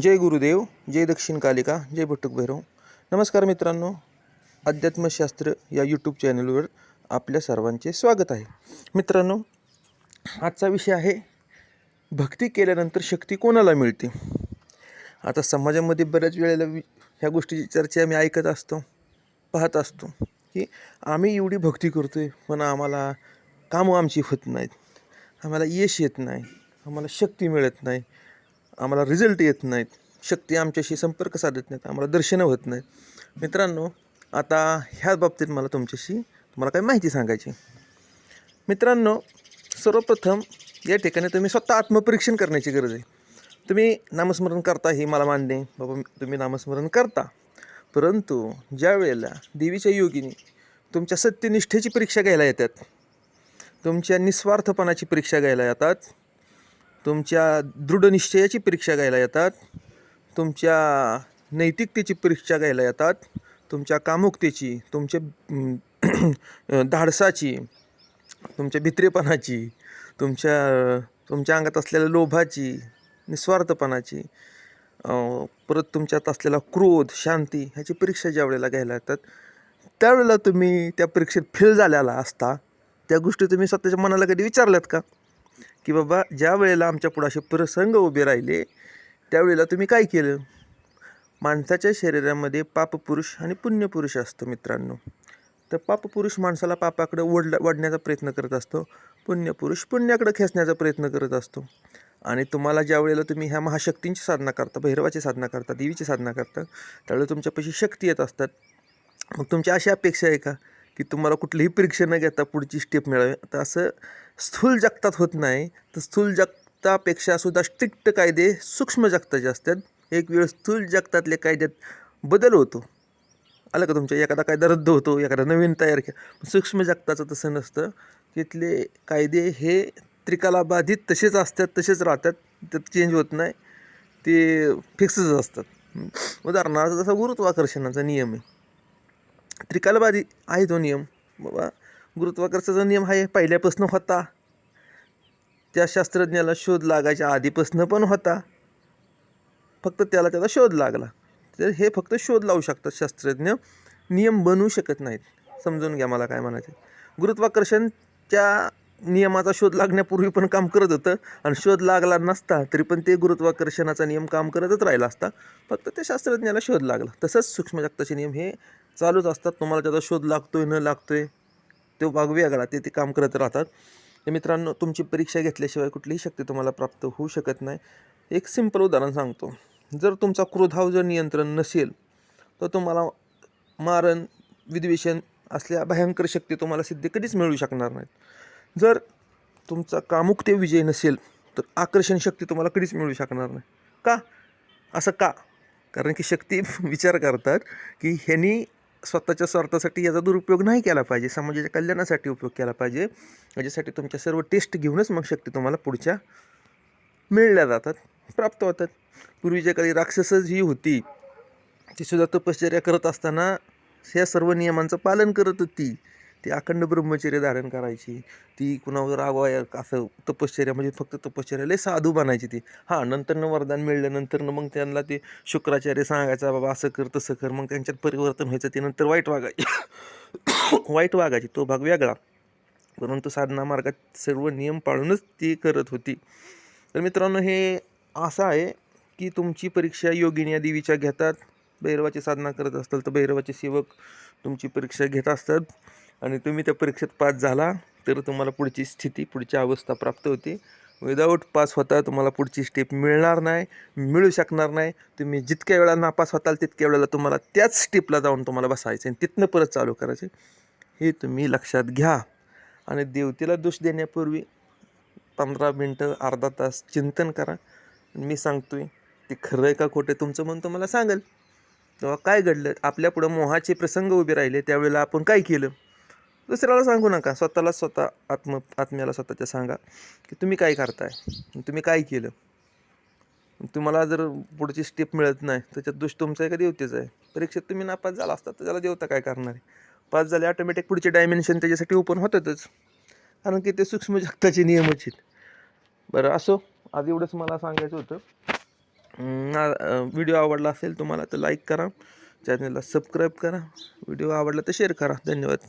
जय गुरुदेव जय दक्षिण कालिका जय भटुक भैरव. नमस्कार मित्रांनो अध्यात्मशास्त्र या यूट्यूब चॅनलवर आपल्या सर्वांचे स्वागत आहे. मित्रांनो आजचा विषय आहे भक्ती केल्यानंतर शक्ती कोणाला मिळते? आता समाजामध्ये बऱ्याच वेळेला वि ह्या गोष्टीची चर्चा आम्ही ऐकत असतो पाहत असतो की आम्ही एवढी भक्ती करतो आहे पण आम्हाला कामं आमची होत नाहीत. आम्हाला यश येत नाही आम्हाला शक्ती मिळत नाही. आम्हाला रिझल्ट येत नाहीत. शक्ती आमच्याशी संपर्क साधत नाहीत. आम्हाला दर्शनं होत नाहीत. मित्रांनो आता ह्याच बाबतीत मला तुमच्याशी तुम्हाला काही माहिती सांगायची मित्रांनो सर्वप्रथम या ठिकाणी तुम्ही स्वतः आत्मपरीक्षण करण्याची गरज आहे. तुम्ही नामस्मरण करता हे मला मान्य बाबा तुम्ही नामस्मरण करता. परंतु ज्या वेळेला देवीच्या योगिनी तुमच्या सत्यनिष्ठेची परीक्षा घ्यायला येतात तुमच्या निस्वार्थपणाची परीक्षा घ्यायला येतात तुमच्या दृढनिश्चयाची परीक्षा घ्यायला येतात. तुमच्या नैतिकतेची परीक्षा घ्यायला येतात. तुमच्या कामुकतेची तुमच्या धाडसाची तुमच्या भित्रेपणाची तुमच्या तुमच्या अंगात असलेल्या लोभाची निस्वार्थपणाची परत तुमच्यात असलेला क्रोध शांती ह्याची परीक्षा ज्या वेळेला घ्यायला येतात त्यावेळेला तुम्ही त्या परीक्षेत फेल झालेला असता. त्या गोष्टी तुम्ही स्वतःच्या मनाला कधी विचारल्यात का? की बाबा ज्या वेळेला आमच्या पुढं असे प्रसंग उभे राहिले त्यावेळेला तुम्ही काय केलं? माणसाच्या शरीरामध्ये पापपुरुष आणि पुण्यपुरुष असतो मित्रांनो. तर पापपुरुष माणसाला पापाकडे ओढला वाढण्याचा प्रयत्न करत असतो पुण्यपुरुष पुण्याकडे खेचण्याचा प्रयत्न करत असतो. आणि तुम्हाला ज्या वेळेला तुम्ही ह्या महाशक्तींची साधना करता भैरवाची साधना करता देवीची साधना करता त्यावेळेला तुमच्यापाशी शक्ती येत असतात. मग तुमची अशी अपेक्षा आहे का? की तुम्हाला कुठलीही परीक्षा न घेता पुढची स्टेप मिळावी. तर असं स्थूल जगतात होत नाही तर स्थूल जगतापेक्षा सुद्धा स्ट्रिक्ट कायदे सूक्ष्म जगताचे असतात. एक वेळ स्थूल जगतातल्या कायद्यात बदल होतो. आलं का तुमच्या एखादा कायदा रद्द होतो एखादा नवीन तयार केला सूक्ष्म जगताचं तसं नसतं. तिथले कायदे हे त्रिकालाबाधित तसेच असतात तसेच राहतात. त्यात चेंज होत नाही. ते फिक्सच असतात. उदाहरणार्थ जसा गुरुत्वाकर्षणाचा नियम आहे. त्रिकालबाधी आहे तो नियम. बाबा गुरुत्वाकर्षाचा नियम आहे पहिल्यापासून होता. त्या शास्त्रज्ञाला शोध लागायच्या आधीपासून पण होता. फक्त त्याला त्याचा शोध लागला. तर हे फक्त शोध लावू शकतात शास्त्रज्ञ. नियम बनवू शकत नाहीत. समजून घ्या मला काय म्हणायचं गुरुत्वाकर्षणच्या नियमाचा शोध लागण्यापूर्वी पण काम करत होतं. आणि शोध लागला नसता तरी पण ते गुरुत्वाकर्षणाचा नियम काम करतच राहिला असता. फक्त त्या शास्त्रज्ञाला शोध लागला. तसंच सूक्ष्म जगताचे नियम हे चालूच असतात. तुम्हाला त्याचा शोध लागतोय न लागतोय तो भाग वेगळा ते ते काम करत राहतात. तर मित्रांनो तुमची परीक्षा घेतल्याशिवाय कुठलीही शक्ती तुम्हाला प्राप्त होऊ शकत नाही. एक सिंपल उदाहरण सांगतो. जर तुमचा क्रोधाव जर नियंत्रण नसेल तर तुम्हाला मारण विद्वेषण असल्या भयंकर शक्ती तुम्हाला सिद्ध कधीच मिळू शकणार नाहीत. जर तुमचा कामुकते विजय नसेल तर आकर्षण शक्ती तुम्हाला कधीच मिळू शकणार नाही. का? असं का? कारण की शक्ती विचार करतात की ह्यांनी स्वतःच्या स्वार्थासाठी याचा दुरुपयोग नाही केला पाहिजे. समाजाच्या कल्याणासाठी उपयोग केला पाहिजे. याच्यासाठी तुमच्या सर्व टेस्ट घेऊनच मग शक्ती तुम्हाला पुढच्या मिळल्या जातात प्राप्त होतात. पूर्वीच्या काळी राक्षसच ही होती ती सुद्धा तपश्चर्या करत असताना ह्या सर्व नियमांचं पालन करत होती. ती अखंड ब्रह्मचर्य धारण करायची. ती कुणावर रागवाय असं तपश्चर्या म्हणजे फक्त तपश्चर्या लय साधू बनायची ती. हां नंतरनं वरदान मिळल्यानंतरनं मग त्यांना ते शुक्राचार्य सांगायचा बाबा असं कर तसं कर. मग त्यांच्यात परिवर्तन व्हायचं ते नंतर वाईट वागायची. वाईट वागायची तो भाग वेगळा. परंतु साधना मार्गात सर्व नियम पाळूनच ती करत होती. तर मित्रांनो हे असं आहे की तुमची परीक्षा योगिनी या देवीच्या घेतात. भैरवाची साधना करत असताल तर भैरवाचे सेवक तुमची परीक्षा घेत असतात. आणि तुम्ही त्या परीक्षेत पास झाला तर तुम्हाला पुढची स्थिती पुढची अवस्था प्राप्त होते. विदाऊट पास होता तुम्हाला पुढची स्टेप मिळणार नाही मिळू शकणार नाही. तुम्ही जितक्या वेळा नापास होताल तितक्या वेळेला तुम्हाला त्याच स्टेपला जाऊन तुम्हाला बसायचं आणि तिथनं परत चालू करायचे. हे तुम्ही लक्षात घ्या. आणि देवतेला दोष देण्यापूर्वी पंधरा मिनटं अर्धा तास चिंतन करा. मी सांगतोय ते खरं आहे का खोटं तुमचं मन तुम्हाला सांगेल. तेव्हा काय घडलं? आपल्यापुढं मोहाचे प्रसंग उभे राहिले त्यावेळेला आपण काय केलं? दुसऱ्याला सांगू नका. स्वतःला स्वतः आत्म आत्म्याला स्वतःच्या सांगा की तुम्ही काय करताय? तुम्ही काय केलं? तुम्हाला जर पुढची स्टेप मिळत नाही त्याच्यात दोष तुमचा आहे का देवतेच आहे. परीक्षेत तुम्ही नापास झाला असता तर त्याला देवता काय करणार आहे? पास झाले ऑटोमॅटिक पुढचे डायमेन्शन त्याच्यासाठी ओपन होतातच. कारण की ते सूक्ष्म जगताचे नियमच आहेत. बरं असो. आज एवढंच मला सांगायचं होतं. व्हिडिओ आवडला असेल तुम्हाला तर लाईक करा. चॅनलला सबस्क्राईब करा. व्हिडिओ आवडला तर शेअर करा. धन्यवाद.